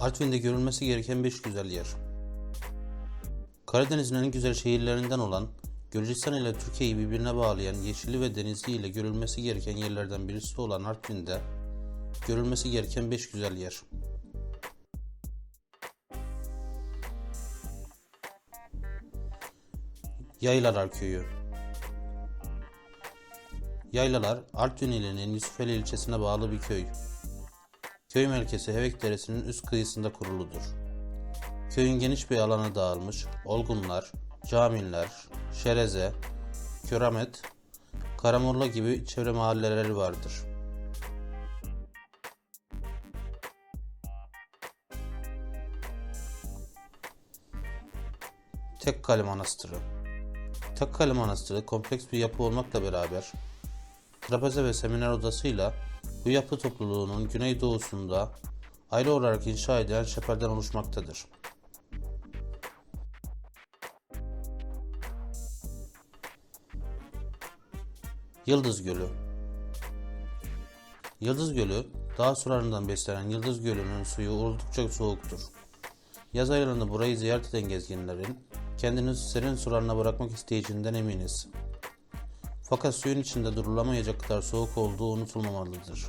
Artvin'de görülmesi gereken 5 güzel yer. Karadeniz'in en güzel şehirlerinden olan, Gürcistan ile Türkiye'yi birbirine bağlayan yeşili ve denizi ile görülmesi gereken yerlerden birisi olan Artvin'de görülmesi gereken 5 güzel yer. Yaylalar Köyü Yaylalar, Artvin ilinin Yusufeli ilçesine bağlı bir köy. Köy merkezi Hevek Deresi'nin üst kıyısında kuruludur. Köyün geniş bir alana dağılmış Olgunlar, Camiler, Şereze, Köramet, Karamurla gibi çevre mahalleleri vardır. Tekkale Manastırı Tekkale Manastırı kompleks bir yapı olmakla beraber trapeze ve seminer odasıyla bu yapı topluluğunun güneydoğusunda ayrı olarak inşa edilen şeperden oluşmaktadır. Yıldız Gölü Yıldız Gölü, dağ sularından beslenen Yıldız Gölü'nün suyu oldukça soğuktur. Yaz aylarında burayı ziyaret eden gezginlerin kendini serin sularına bırakmak isteyeceğinden eminiz. Fakat suyun içinde durulamayacak kadar soğuk olduğu unutulmamalıdır.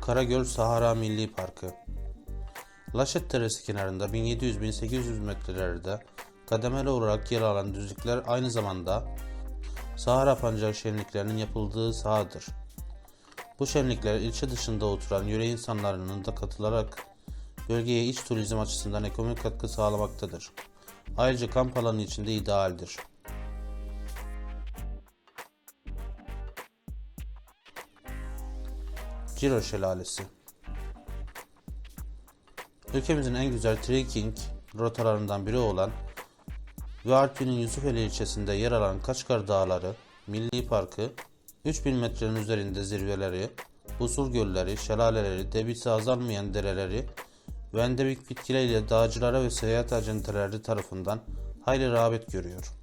Karagöl Sahara Milli Parkı Laşet Deresi kenarında 1700-1800 metrelerde kademeli olarak yer alan düzlükler aynı zamanda Sahara Pancar şenliklerinin yapıldığı sahadır. Bu şenlikler ilçe dışında oturan yöre insanlarının da katılarak bölgeye iç turizm açısından ekonomik katkı sağlamaktadır. Ayrıca kamp alanı içinde idealdir. Ciro Şelalesi Ülkemizin en güzel trekking rotalarından biri olan ve Artvin'in Yusufeli ilçesinde yer alan Kaçkar Dağları Milli Parkı 3000 metrenin üzerinde zirveleri, buzul gölleri, şelaleleri, debisi azalmayan dereleri ve endemik bitkileriyle dağcılara ve seyahat acenteleri tarafından hayli rağbet görüyor.